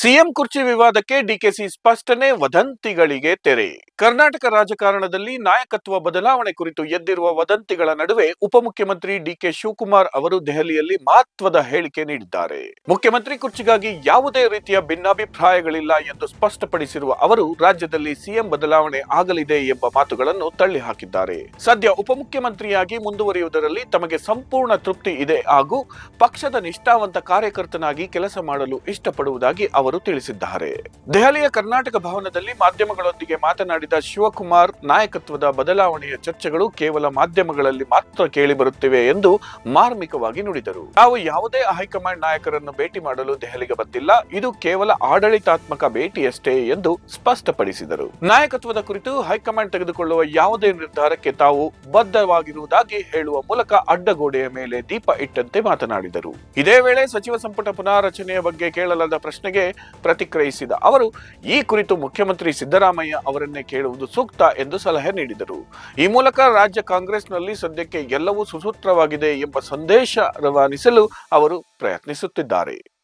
CM ಕುರ್ಚಿ ವಿವಾದಕ್ಕೆ DKC ಸ್ಪಷ್ಟನೆ ವದಂತಿಗಳಿಗೆ ತೆರೆ. ಕರ್ನಾಟಕ ರಾಜಕಾರಣದಲ್ಲಿ ನಾಯಕತ್ವ ಬದಲಾವಣೆ ಕುರಿತು ಎದ್ದಿರುವ ವದಂತಿಗಳ ನಡುವೆ ಉಪಮುಖ್ಯಮಂತ್ರಿ ಡಿಕೆ ಶಿವಕುಮಾರ್ ಅವರು ದೆಹಲಿಯಲ್ಲಿ ಮಹತ್ವದ ಹೇಳಿಕೆ ನೀಡಿದ್ದಾರೆ. ಮುಖ್ಯಮಂತ್ರಿ ಕುರ್ಚಿಗಾಗಿ ಯಾವುದೇ ರೀತಿಯ ಭಿನ್ನಾಭಿಪ್ರಾಯಗಳಿಲ್ಲ ಎಂದು ಸ್ಪಷ್ಟಪಡಿಸಿರುವ ಅವರು, ರಾಜ್ಯದಲ್ಲಿ ಸಿಎಂ ಬದಲಾವಣೆ ಆಗಲಿದೆ ಎಂಬ ಮಾತುಗಳನ್ನು ತಳ್ಳಿ ಹಾಕಿದ್ದಾರೆ ಸದ್ಯ ಉಪಮುಖ್ಯಮಂತ್ರಿಯಾಗಿ ಮುಂದುವರಿಯುವುದರಲ್ಲಿ ತಮಗೆ ಸಂಪೂರ್ಣ ತೃಪ್ತಿ ಇದೆ ಹಾಗೂ ಪಕ್ಷದ ನಿಷ್ಠಾವಂತ ಕಾರ್ಯಕರ್ತನಾಗಿ ಕೆಲಸ ಮಾಡಲು ಇಷ್ಟಪಡುವುದಾಗಿ ಅವರು ತಿಳಿಸಿದ್ದಾರೆ. ದೆಹಲಿಯ ಕರ್ನಾಟಕ ಭವನದಲ್ಲಿ ಮಾಧ್ಯಮಗಳೊಂದಿಗೆ ಮಾತನಾಡಿದ ಶಿವಕುಮಾರ್, ನಾಯಕತ್ವದ ಬದಲಾವಣೆಯ ಚರ್ಚೆಗಳು ಕೇವಲ ಮಾಧ್ಯಮಗಳಲ್ಲಿ ಮಾತ್ರ ಕೇಳಿಬರುತ್ತಿವೆ ಎಂದು ಮಾರ್ಮಿಕವಾಗಿ ನುಡಿದರು. ನಾವು ಯಾವುದೇ ಹೈಕಮಾಂಡ್ ನಾಯಕರನ್ನು ಭೇಟಿ ಮಾಡಲು ದೆಹಲಿಗೆ ಬಂದಿಲ್ಲ, ಇದು ಕೇವಲ ಆಡಳಿತಾತ್ಮಕ ಭೇಟಿಯಷ್ಟೇ ಎಂದು ಸ್ಪಷ್ಟಪಡಿಸಿದರು. ನಾಯಕತ್ವದ ಕುರಿತು ಹೈಕಮಾಂಡ್ ತೆಗೆದುಕೊಳ್ಳುವ ಯಾವುದೇ ನಿರ್ಧಾರಕ್ಕೆ ತಾವು ಬದ್ಧವಾಗಿರುವುದಾಗಿ ಹೇಳುವ ಮೂಲಕ ಅಡ್ಡಗೋಡೆಯ ಮೇಲೆ ದೀಪ ಇಟ್ಟಂತೆ ಮಾತನಾಡಿದರು. ಇದೇ ವೇಳೆ ಸಚಿವ ಸಂಪುಟ ಪುನಾರಚನೆಯ ಬಗ್ಗೆ ಕೇಳಲಾದ ಪ್ರಶ್ನೆಗೆ ಪ್ರತಿಕ್ರಿಯಿಸಿದ ಅವರು, ಈ ಕುರಿತು ಮುಖ್ಯಮಂತ್ರಿ ಸಿದ್ದರಾಮಯ್ಯ ಅವರನ್ನೇ ಕೇಳುವುದು ಸೂಕ್ತ ಎಂದು ಸಲಹೆ ನೀಡಿದರು. ಈ ಮೂಲಕ ರಾಜ್ಯ ಕಾಂಗ್ರೆಸ್ನಲ್ಲಿ ಸದ್ಯಕ್ಕೆ ಎಲ್ಲವೂ ಸುಸೂತ್ರವಾಗಿದೆ ಎಂಬ ಸಂದೇಶ ರವಾನಿಸಲು ಅವರು ಪ್ರಯತ್ನಿಸುತ್ತಿದ್ದಾರೆ.